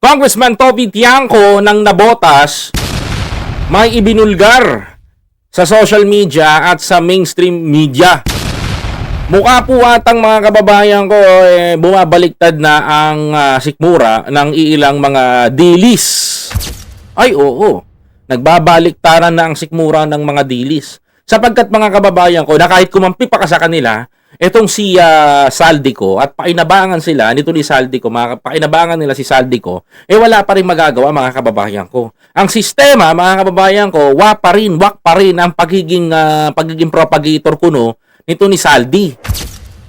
Congressman Toby Tiangco ng Nabotas may ibinulgar sa social media at sa mainstream media. Mukha po atang mga kababayan ko eh, bumabaliktad na ang ah, sikmura ng iilang mga dilis. Ay oo, nagbabaliktaran na ang sikmura ng mga dilis. Sapagkat mga kababayan ko na kahit kumampi pa ka sa kanila, etong si ah, Saldico at painabangan sila nito ni Saldico, mga painabangan nila si Saldico, eh wala pa rin magagawa mga kababayan ko. Ang sistema, mga kababayan ko, wa pa rin, wak pa rin ang pagiging, ah, pagiging propagator kuno nito ni Saldi.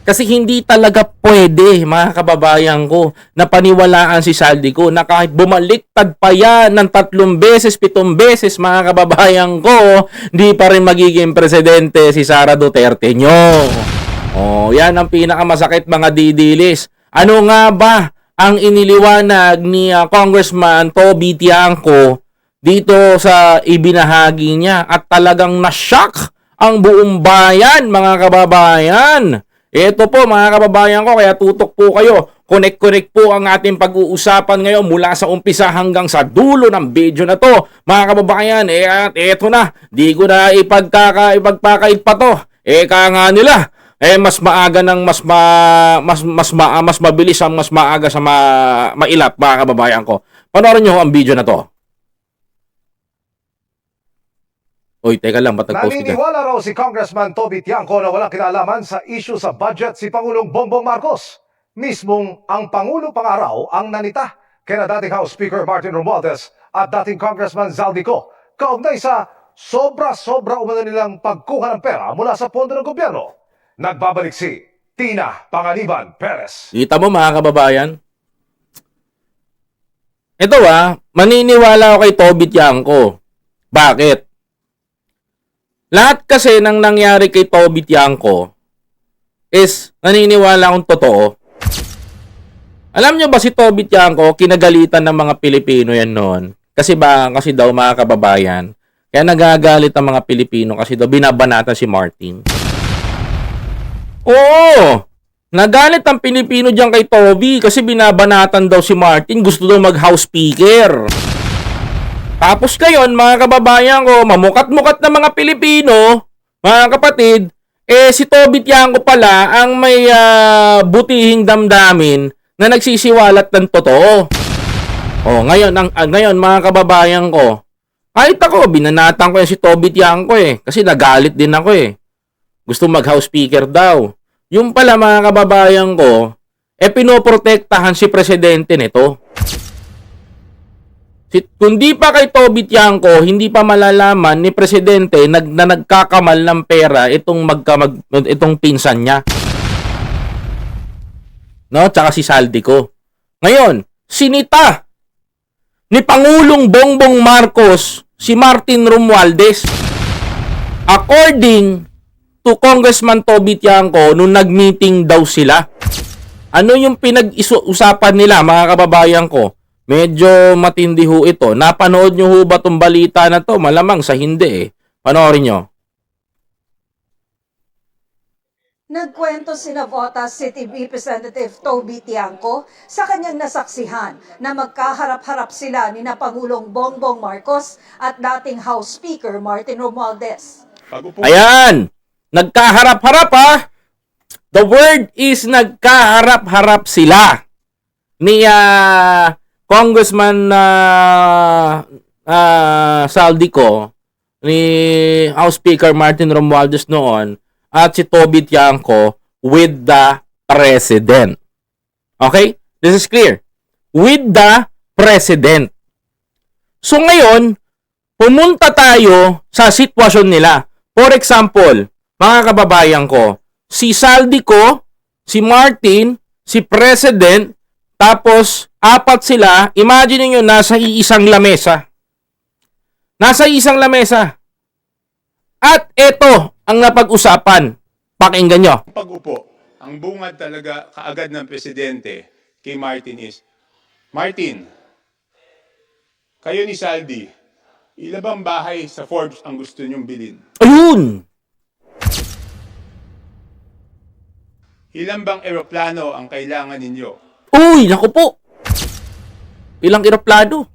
Kasi hindi talaga pwede, mga kababayan ko, na paniwalaan si Saldi ko na kahit bumaliktad pa yan ng tatlong beses, pitong beses, mga kababayan ko, di pa rin magiging presidente si Sara Duterte nyo. Oh, yan ang pinakamasakit mga didilis. Ano nga ba ang iniliwanag ni ah, Congressman Toby Tiangco dito sa ibinahagi niya at talagang na-shock ang buong bayan, mga kababayan. Ito po mga kababayan ko, kaya tutok po kayo. Connect-connect po ang ating pag-uusapan ngayon mula sa umpisa hanggang sa dulo ng video na to. Mga kababayan, eh at eto na, di ko na ipagkaka, ipagpakait pa to. Eh ka nga nila, eh mas maaga ng mas ma, mas mas ma, mas mabilis ang mas maaga sa ma, mailap mga kababayan ko. Panoorin niyo ang video na to. Oy, teka lang, ba't nag-post ka? Naniniwala raw si Congressman Toby Tiangco na walang kinalaman sa issue sa budget si Pangulong Bongbong Marcos. Mismong ang Pangulo pangaraw ang nanita kina dating House Speaker Martin Romualdez at dating Congressman Zaldico kaugnay sa sobra-sobra umano nilang pagkuha ng pera mula sa pondo ng gobyerno. Nagbabalik si Tina Panganiban Perez. Kita mo mga kababayan? Ito ah, maniniwala ako kay Toby Tiangco. Bakit? Lahat kasi ng nangyari kay Toby Tiangco is naniniwala akong totoo. Alam nyo ba si Toby Tiangco, kinagalitan ng mga Pilipino yan noon? Kasi ba, kasi daw mga kababayan, kaya nagagalit ang mga Pilipino kasi daw binabanatan si Martin. Oo! Nagalit ang Pilipino diyan kay Toby kasi binabanatan daw si Martin, gusto daw mag-house speaker. Tapos ngayon, mga kababayan ko, mamukat-mukat na mga Pilipino, mga kapatid, eh si Toby Tiangco pala ang may ah, butihing damdamin na nagsisiwalat ng totoo. Oh, ngayon, ang, ah, ngayon mga kababayan ko, kahit ako, binanatan ko yan si Toby Tiangco eh, kasi nagalit din ako eh. Gusto mag-house speaker daw. Yung pala mga kababayan ko, eh pinoprotektahan si presidente nito. Si, kung di pa kay Toby Tiangco, hindi pa malalaman ni presidente nag, na nagkakamal ng pera itong magka, mag, itong pinsan niya. No, tsaka si Saldi ko. Ngayon, sinita ni Pangulong Bongbong Marcos si Martin Romualdez. According to Congressman Toby Tiangco nung nag-meeting daw sila. Ano yung pinag-usapan nila mga kababayan ko? Medyo matindi ho ito. Napanood nyo ho ba tong balita na to? Malamang sa hindi eh. Panoorin nyo. Nagkwento si Navota City Representative Toby Tiangco sa kanyang nasaksihan na magkaharap-harap sila ni na Pangulong Bongbong Marcos at dating House Speaker Martin Romualdez. Ayan! Nagkaharap-harap ha! The word is nagkaharap-harap sila ni ah, Congressman uh, Saldico ni House Speaker Martin Romualdez noon at si Toby Tiangco with the President. Okay? This is clear. With the President. So ngayon, pumunta tayo sa sitwasyon nila. For example, mga kababayan ko, si Saldico, si Martin, si President, tapos apat sila, imagine niyo nasa iisang lamesa. Nasa isang lamesa. At ito ang napag-usapan. Pakinggan nyo. pag-upo, ang bungad talaga kaagad ng presidente kay Martin is, Martin, kayo ni Saldi, ilan bang bahay sa Forbes ang gusto niyong bilhin? Ayun! Ilan bang eroplano ang kailangan ninyo? Uy, naku po! Ilang eroplano?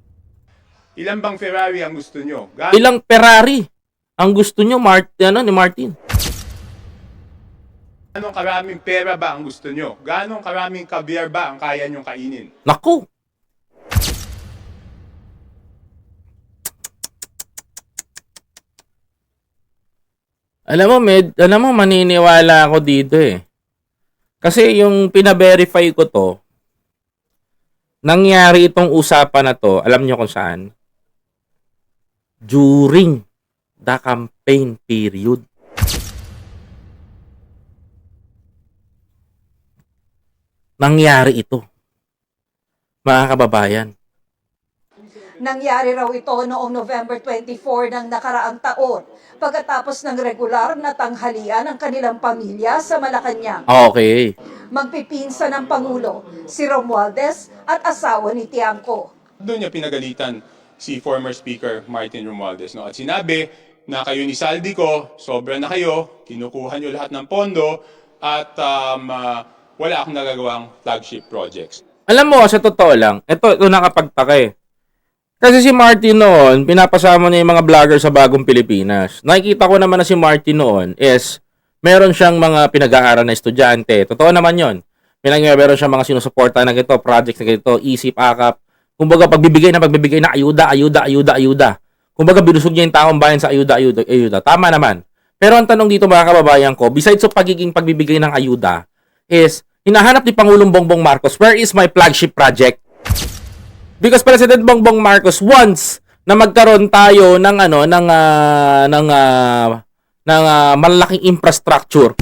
Ilan bang Ferrari ang gusto nyo? Gaano Ilang Ferrari ang gusto nyo Mart ano, ni Martin? Gaano karaming pera ba ang gusto nyo? Gaano karaming caviar ba ang kaya nyong kainin? Naku! Alam mo, med, alam mo, maniniwala ako dito eh. Kasi yung pina-verify ko to, nangyari itong usapan na to, alam nyo kung saan? During the campaign period. Nangyari ito. Mga kababayan. Nangyari raw ito noong November 24 ng nakaraang taon pagkatapos ng regular na tanghalian ng kanilang pamilya sa Malacanang. Okay. Magpipinsa ng Pangulo, si Romualdez at asawa ni Tiangco. Doon niya pinagalitan si former Speaker Martin Romualdez. No? At sinabi na kayo ni Saldi ko, sobra na kayo, kinukuha niyo lahat ng pondo, at um, ah, wala akong nagagawang flagship projects. Alam mo, sa totoo lang, ito, ito nakapagtaka eh. Kasi si Martin noon, pinapasama niya yung mga vlogger sa bagong Pilipinas. Nakikita ko naman na si Martin noon is, meron siyang mga pinag-aaral na estudyante. Totoo naman yon. Pinag meron siyang mga sinusuporta na ganito, projects na ganito, isip, akap. Kumbaga, pagbibigay na pagbibigay na ayuda, ayuda, ayuda, ayuda. Kumbaga, binusog niya yung taong bayan sa ayuda, ayuda, ayuda. Tama naman. Pero ang tanong dito mga kababayan ko, besides sa pagiging pagbibigay ng ayuda, is, hinahanap ni Pangulong Bongbong Marcos, where is my flagship project? Because President Bongbong Marcos wants na magkaroon tayo ng ano ng ah, ng ah, ng ah, malaking infrastructure.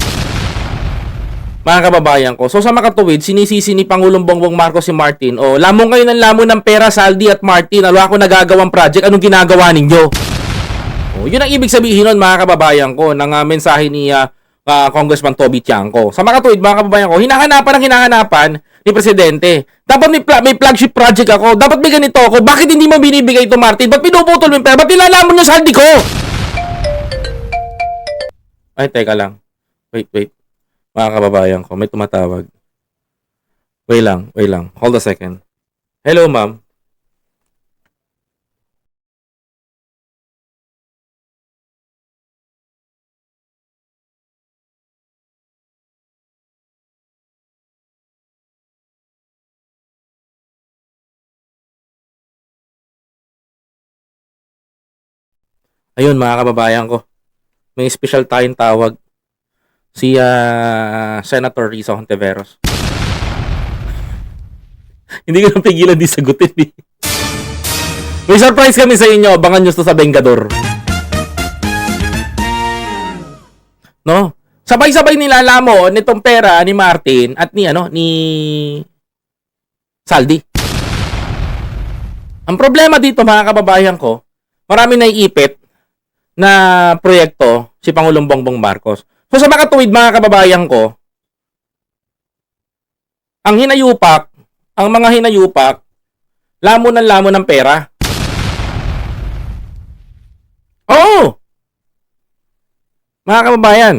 Mga kababayan ko. So sa makatuwid, sinisisi ni Pangulong Bongbong Marcos si Martin, oh, lamong kayo ng lamon ng pera, Saldi at Martin, wala ako nagagawang project, anong ginagawa ninyo? Oh, yun ang ibig sabihin nun mga kababayan ko ng ah, mensahe ni ah, ah, Congressman Toby Tiangco. Sa makatuwid mga kababayan ko, hinahanapan ang hinahanapan ni Presidente. Dapat may, pla- may flagship project ako. Dapat may ganito ako. Bakit hindi mo binibigay ito, Martin? Ba't pinuputol mo yung pera? Ba't nilalamon yung saldi ko? Ay, teka lang. Wait, wait. Mga kababayan ko, may tumatawag. Wait lang, wait lang. Hold a second. Hello, ma'am. Ayun, mga kababayan ko. May special tayong tawag. Si ah, Senator Risa Hontiveros. Hindi ko napigilan di sagutin. Eh. May surprise kami sa inyo. Abangan nyo to sa Bengador. No? Sabay-sabay nilalamo nitong pera ni Martin at ni ano ni Saldi. Ang problema dito mga kababayan ko, marami naiipit na proyekto si Pangulong Bongbong Marcos. So sa makatuwid mga kababayan ko, ang hinayupak, ang mga hinayupak, lamon ng lamon ng pera. Oo! Mga kababayan,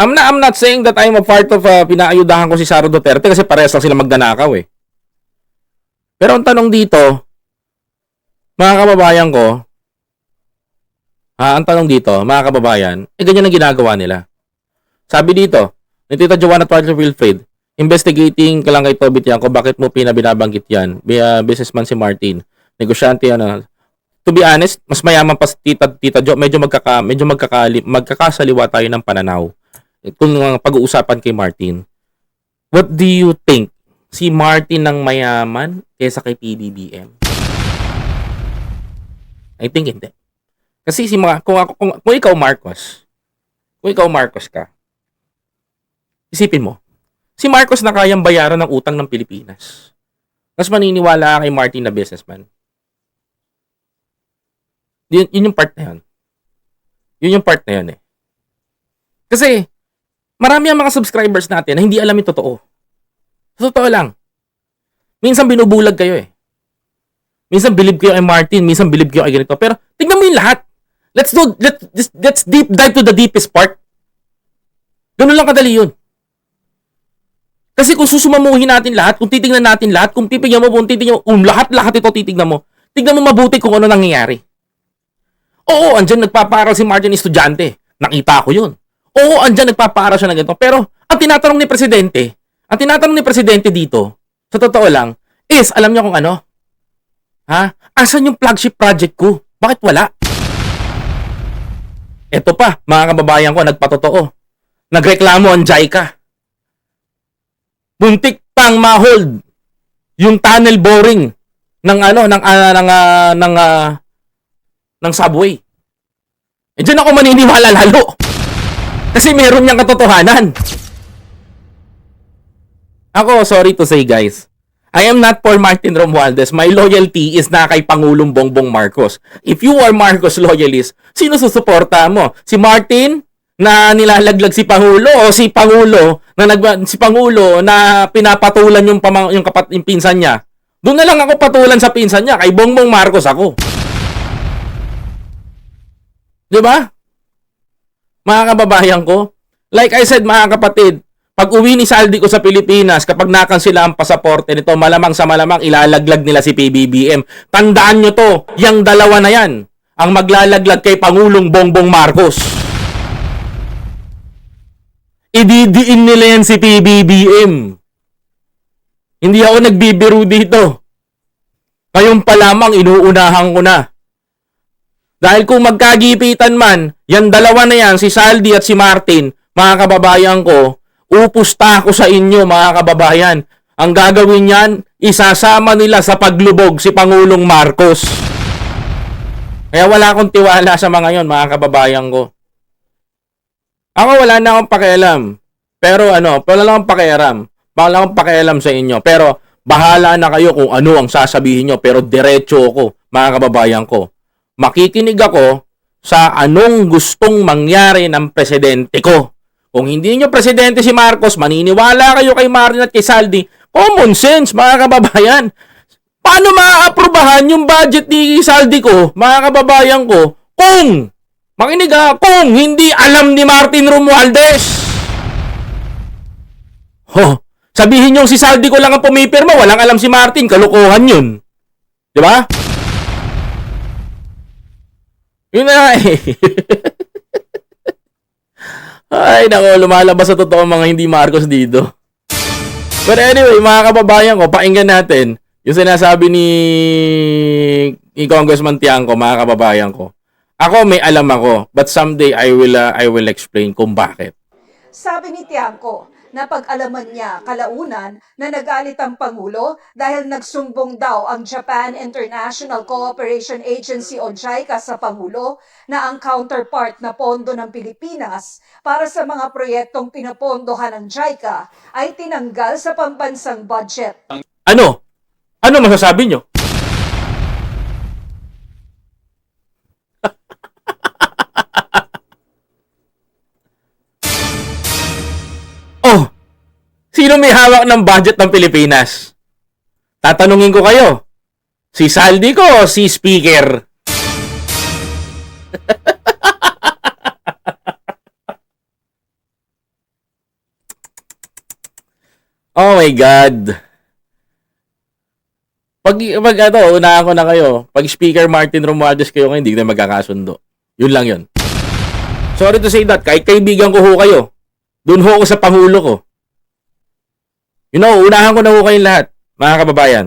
I'm not, I'm not saying that I'm a part of uh, pinaayudahan ko si Sara Duterte kasi parehas lang sila magdanakaw eh. Pero ang tanong dito, mga kababayan ko, ah, ang tanong dito, mga kababayan, eh ganyan ang ginagawa nila. Sabi dito, ni Tita Joanna Twadler Wilfred, investigating ka lang kay Tobit yan kung bakit mo pinabinabanggit yan. Ah, businessman si Martin, negosyante ano. To be honest, mas mayaman pa si Tita, Tita Jo, medyo magkaka, medyo magkakali, magkakasaliwa tayo ng pananaw. Kung uh, pag-uusapan kay Martin. What do you think? Si Martin ng mayaman kaysa kay PBBM? I think hindi. Kasi si mga, kung, ako, kung, kung ikaw Marcos, kung ikaw Marcos ka, isipin mo, si Marcos na kayang bayaran ng utang ng Pilipinas. Mas maniniwala ka kay Martin na businessman. Yun, yun yung part na yun. Yun yung part na yun eh. Kasi, marami ang mga subscribers natin na hindi alam yung totoo. Totoo lang. Minsan binubulag kayo eh. Minsan believe kayo kay Martin, minsan believe kayo kay ganito. Pero tingnan mo yung lahat. Let's do let's let's deep dive to the deepest part. Ganun lang kadali 'yun. Kasi kung susumamuhin natin lahat, kung titingnan natin lahat, kung pipigyan mo, kung titingnan mo, kung lahat-lahat ito titignan mo, tignan mo mabuti kung ano nangyayari. Oo, andyan nagpaparal si Martin estudyante. Nakita ko yun. Oo, andyan nagpaparal siya ng ganito. Pero, ang tinatanong ni Presidente, ang tinatanong ni Presidente dito, sa totoo lang, is, alam niyo kung ano? Ha? Asan yung flagship project ko? Bakit wala? Ito pa, mga kababayan ko, nagpatotoo. Nagreklamo ang JICA. Muntik pang ma-hold yung tunnel boring ng ano ng ah, ng ah, ng ah, ng subway. Eh dyan ako maniniwala lalo. Kasi meron niyang katotohanan. Ako, sorry to say guys. I am not for Martin Romualdez. My loyalty is na kay Pangulong Bongbong Marcos. If you are Marcos loyalist, sino susuporta mo? Si Martin na nilalaglag si Pangulo o si Pangulo na nag si Pangulo na pinapatulan yung pamang, yung kapat yung pinsan niya. Doon na lang ako patulan sa pinsan niya kay Bongbong Marcos ako. 'Di ba? Mga kababayan ko, like I said mga kapatid, pag uwi ni Saldi ko sa Pilipinas, kapag nakansila ang pasaporte nito, malamang sa malamang ilalaglag nila si PBBM. Tandaan nyo to, yung dalawa na yan, ang maglalaglag kay Pangulong Bongbong Marcos. Ididiin nila yan si PBBM. Hindi ako nagbibiro dito. Ngayon pa lamang inuunahan ko na. Dahil kung magkagipitan man, yan dalawa na yan, si Saldi at si Martin, mga kababayan ko, upusta ako sa inyo mga kababayan. Ang gagawin niyan, isasama nila sa paglubog si Pangulong Marcos. Kaya wala akong tiwala sa mga yon mga kababayan ko. Ako wala na akong pakialam. Pero ano, wala lang akong pakialam. Wala akong pakialam sa inyo. Pero bahala na kayo kung ano ang sasabihin nyo. Pero diretso ako, mga kababayan ko. Makikinig ako sa anong gustong mangyari ng presidente ko. Kung hindi nyo presidente si Marcos, maniniwala kayo kay Martin at kay Saldi. Common sense, mga kababayan. Paano maaaprobahan yung budget ni Saldi ko, mga kababayan ko, kung, makinig ha, kung hindi alam ni Martin Romualdez? Ho, sabihin nyo si Saldi ko lang ang pumipirma, walang alam si Martin, kalukuhan yun. Di ba? Yun na eh. Ay, nako, lumalabas sa totoo mga hindi Marcos dito. But anyway, mga kababayan ko, pakinggan natin yung sinasabi ni, ni Congressman Tiangco, mga kababayan ko. Ako, may alam ako, but someday I will, uh, I will explain kung bakit. Sabi ni Tiangco na pag-alaman niya kalaunan na nagalit ang Pangulo dahil nagsumbong daw ang Japan International Cooperation Agency o JICA sa Pangulo na ang counterpart na pondo ng Pilipinas para sa mga proyektong pinapondohan ng JICA ay tinanggal sa pambansang budget. Ano? Ano masasabi nyo? Sino may hawak ng budget ng Pilipinas? Tatanungin ko kayo. Si Saldi ko o si Speaker? oh my God. Pag, pag ano, unahan ko na kayo. Pag Speaker Martin Romualdez kayo ngayon, hindi na magkakasundo. Yun lang yun. Sorry to say that, kahit kaibigan ko ho kayo, doon ho ako sa Pangulo ko. You know, unahan ko na ho kayong lahat, mga kababayan.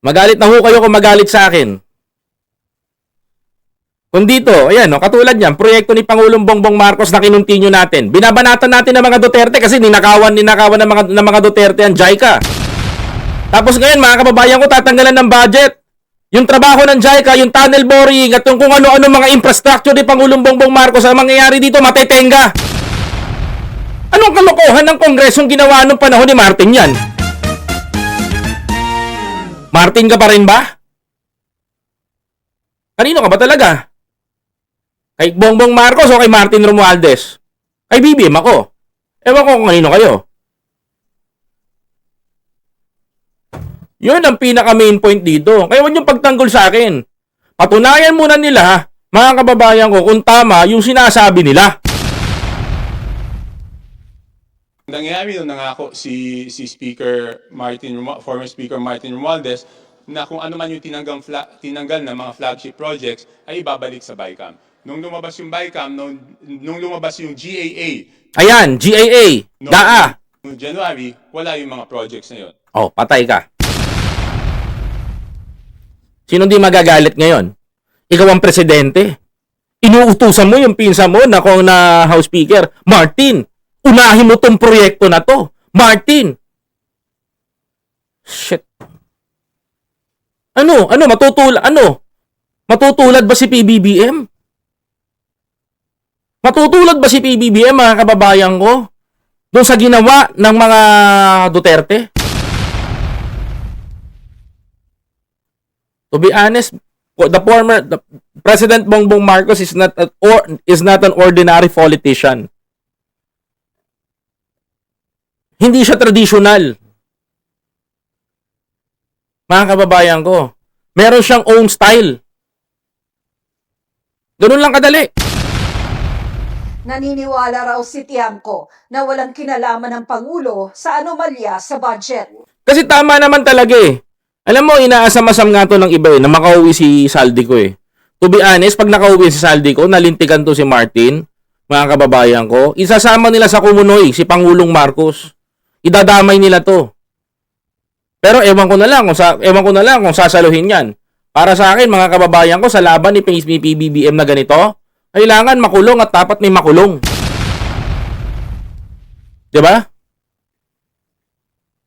Magalit na ho kayo kung magalit sa akin. Kung dito, ayan, no, katulad niyan, proyekto ni Pangulong Bongbong Marcos na kinuntinyo natin. Binabanatan natin ng mga Duterte kasi ninakawan, ninakawan ng mga, ng mga Duterte ang JICA. Tapos ngayon, mga kababayan ko, tatanggalan ng budget. Yung trabaho ng JICA, yung tunnel boring, at yung kung ano-ano mga infrastructure ni Pangulong Bongbong Marcos, ang mangyayari dito, matetenga. Anong kalokohan ng kongresong ginawa nung panahon ni Martin yan? Martin ka pa rin ba? Kanino ka ba talaga? Kay Bongbong Marcos o kay Martin Romualdez? Kay BBM ako. Ewan ko kung kanino kayo. Yun ang pinaka main point dito. Kaya huwag niyong pagtanggol sa akin. Patunayan muna nila, mga kababayan ko, kung tama yung sinasabi nila. Nangyari nung nangako si si Speaker Martin former Speaker Martin Romualdez na kung ano man yung tinanggal, fla- tinanggal na mga flagship projects ay ibabalik sa BICAM. Nung lumabas yung BICAM, nung, nung lumabas yung GAA, Ayan, GAA, noong DAA. noong January, wala yung mga projects na yun. Oh, patay ka. Sino di magagalit ngayon? Ikaw ang presidente. Inuutusan mo yung pinsa mo na kung na House Speaker, Martin, unahin mo tong proyekto na to. Martin! Shit. Ano? Ano? Matutulad? Ano? Matutulad ba si PBBM? Matutulad ba si PBBM, mga kababayan ko? Doon sa ginawa ng mga Duterte? To be honest, the former the President Bongbong Marcos is not an or is not an ordinary politician. Hindi siya traditional. Mga kababayan ko, meron siyang own style. Ganun lang kadali. Naniniwala raw si Tiangco na walang kinalaman ng Pangulo sa anomalya sa budget. Kasi tama naman talaga eh. Alam mo, inaasam-asam nga to ng iba eh, na makauwi si Saldi ko eh. To be honest, pag nakauwi si Saldi ko, nalintikan to si Martin, mga kababayan ko, isasama nila sa kumunoy, si Pangulong Marcos. Idadamay nila to. Pero ewan ko na lang kung sa ewan ko na lang kung sasaluhin 'yan. Para sa akin, mga kababayan ko, sa laban ni PSP PBBM na ganito, kailangan makulong at dapat may makulong. 'Di ba?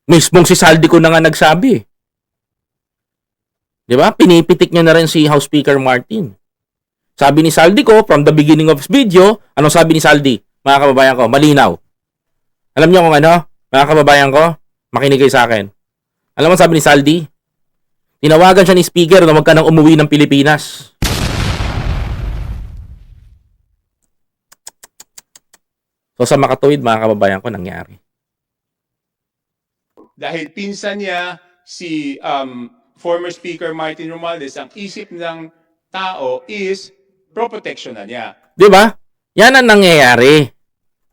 Mismong si Saldi ko na nga nagsabi. 'Di ba? Pinipitik niya na rin si House Speaker Martin. Sabi ni Saldi ko from the beginning of his video, anong sabi ni Saldi? Mga kababayan ko, malinaw. Alam niyo kung ano? Mga kababayan ko, makinig kayo sa akin. Alam mo sabi ni Saldi? Tinawagan siya ni speaker na wag ka nang umuwi ng Pilipinas. So sa makatuwid mga kababayan ko nangyari. Dahil pinsan niya si um, former Speaker Martin Romualdez, ang isip ng tao is pro-protection na niya. 'Di ba? Yan ang nangyayari.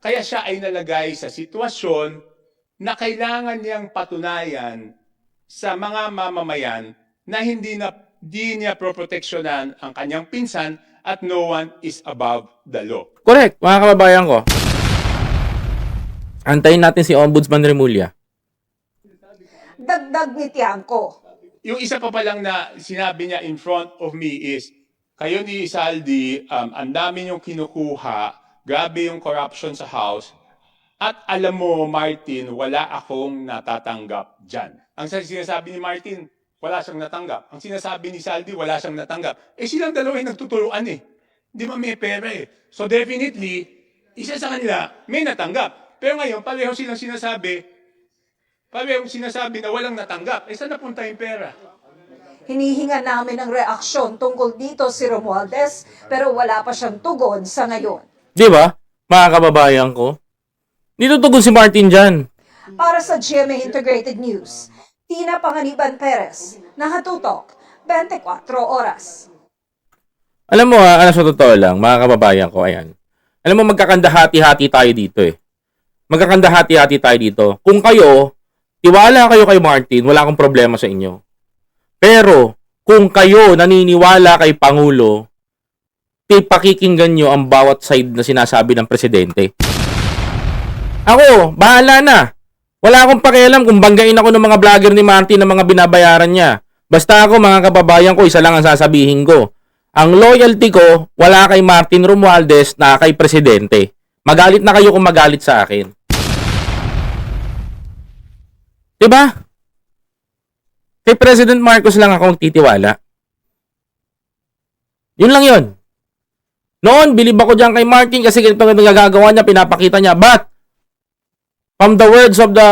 Kaya siya ay nalagay sa sitwasyon na kailangan niyang patunayan sa mga mamamayan na hindi na di niya proproteksyonan ang kanyang pinsan at no one is above the law. Correct, mga kababayan ko. Antayin natin si Ombudsman Remulla. Dagdag ni Tiangco, Yung isa pa palang na sinabi niya in front of me is, kayo ni Saldi, um, ang dami niyong kinukuha, grabe yung corruption sa House, at alam mo, Martin, wala akong natatanggap dyan. Ang sinasabi ni Martin, wala siyang natanggap. Ang sinasabi ni Saldi, wala siyang natanggap. Eh silang dalawa yung nagtutuluan eh. Di ba may pera eh. So definitely, isa sa kanila may natanggap. Pero ngayon, pareho silang sinasabi, pareho sinasabi na walang natanggap. Eh saan napunta yung pera? hinihinga namin ng reaksyon tungkol dito si Romualdez pero wala pa siyang tugon sa ngayon. Di ba? Mga kababayan ko. Dito tugon si Martin dyan. Para sa GMA Integrated News, Tina Panganiban Perez, nakatutok, 24 oras. Alam mo ha, ano sa totoo lang, mga kababayan ko, ayan. Alam mo, magkakandahati-hati tayo dito eh. Magkakandahati-hati tayo dito. Kung kayo, tiwala kayo kay Martin, wala akong problema sa inyo. Pero, kung kayo naniniwala kay Pangulo, pakikinggan nyo ang bawat side na sinasabi ng presidente. Ako, bahala na. Wala akong pakialam kung banggain ako ng mga vlogger ni Martin ng mga binabayaran niya. Basta ako, mga kababayan ko, isa lang ang sasabihin ko. Ang loyalty ko, wala kay Martin Romualdez na kay Presidente. Magalit na kayo kung magalit sa akin. Diba? Kay President Marcos lang ako titiwala. Yun lang yun. Noon, bilib ako dyan kay Martin kasi ganito ang nagagawa niya, pinapakita niya. But, from the words of the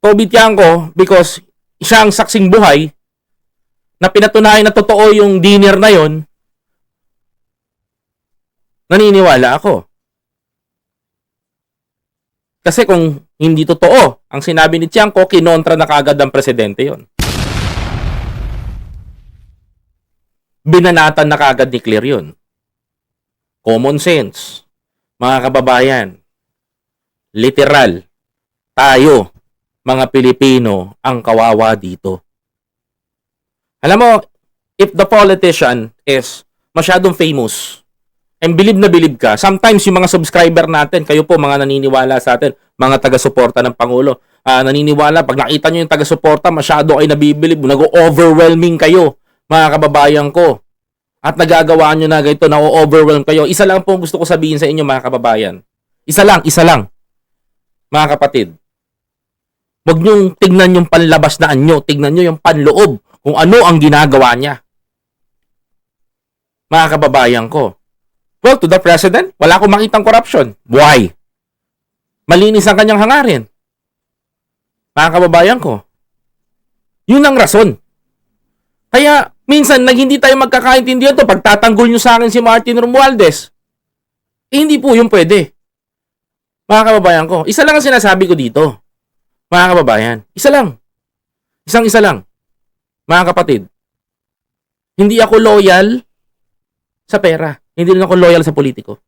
Toby Tiangco, because siya ang saksing buhay, na pinatunayan na totoo yung dinner na yon, naniniwala ako. Kasi kung hindi totoo, ang sinabi ni Tiangco, kinontra na kagad ang presidente yon. Binanatan na kagad ni Clear yun. Common sense. Mga kababayan, literal, tayo, mga Pilipino, ang kawawa dito. Alam mo, if the politician is masyadong famous, and believe na believe ka, sometimes yung mga subscriber natin, kayo po mga naniniwala sa atin, mga taga-suporta ng Pangulo, ah, naniniwala, pag nakita nyo yung taga-suporta, masyado kayo nabibilib, nag-overwhelming kayo, mga kababayan ko. At nagagawa nyo na ganito, na-overwhelm kayo. Isa lang po gusto ko sabihin sa inyo, mga kababayan. Isa lang, isa lang. Mga kapatid. Huwag nyong tignan yung panlabas na anyo, tignan nyo yung panloob, kung ano ang ginagawa niya. Mga kababayan ko. Well, to the president, wala akong makitang corruption. Why? Malinis ang kanyang hangarin. Mga kababayan ko. Yun ang rason. Kaya, minsan, nag hindi tayo magkakaintindihan to pagtatanggol nyo sa akin si Martin Romualdez. Eh, hindi po yung pwede. Mga kababayan ko, isa lang ang sinasabi ko dito. Mga kababayan, isa lang. Isang isa lang. Mga kapatid, hindi ako loyal sa pera. Hindi rin ako loyal sa politiko.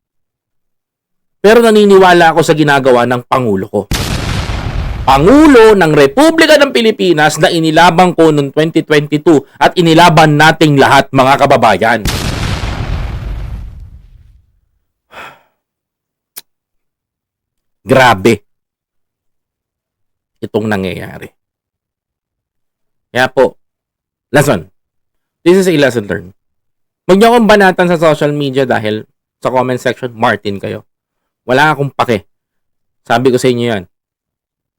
Pero naniniwala ako sa ginagawa ng Pangulo ko. Pangulo ng Republika ng Pilipinas na inilabang ko noong 2022 at inilaban nating lahat mga kababayan. Grabe itong nangyayari. Kaya po, lesson. This is a lesson learned. Huwag niyo akong banatan sa social media dahil sa comment section, Martin kayo. Wala akong pake. Sabi ko sa inyo yan.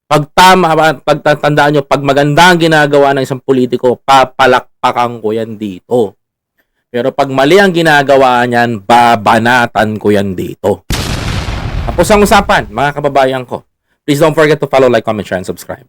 Pag tama, pagtatandaan nyo, pag maganda ang ginagawa ng isang politiko, papalakpakan ko yan dito. Pero pag mali ang ginagawa niyan, babanatan ko yan dito. Tapos ang usapan, mga kababayan ko. Please don't forget to follow, like, comment, share, and subscribe.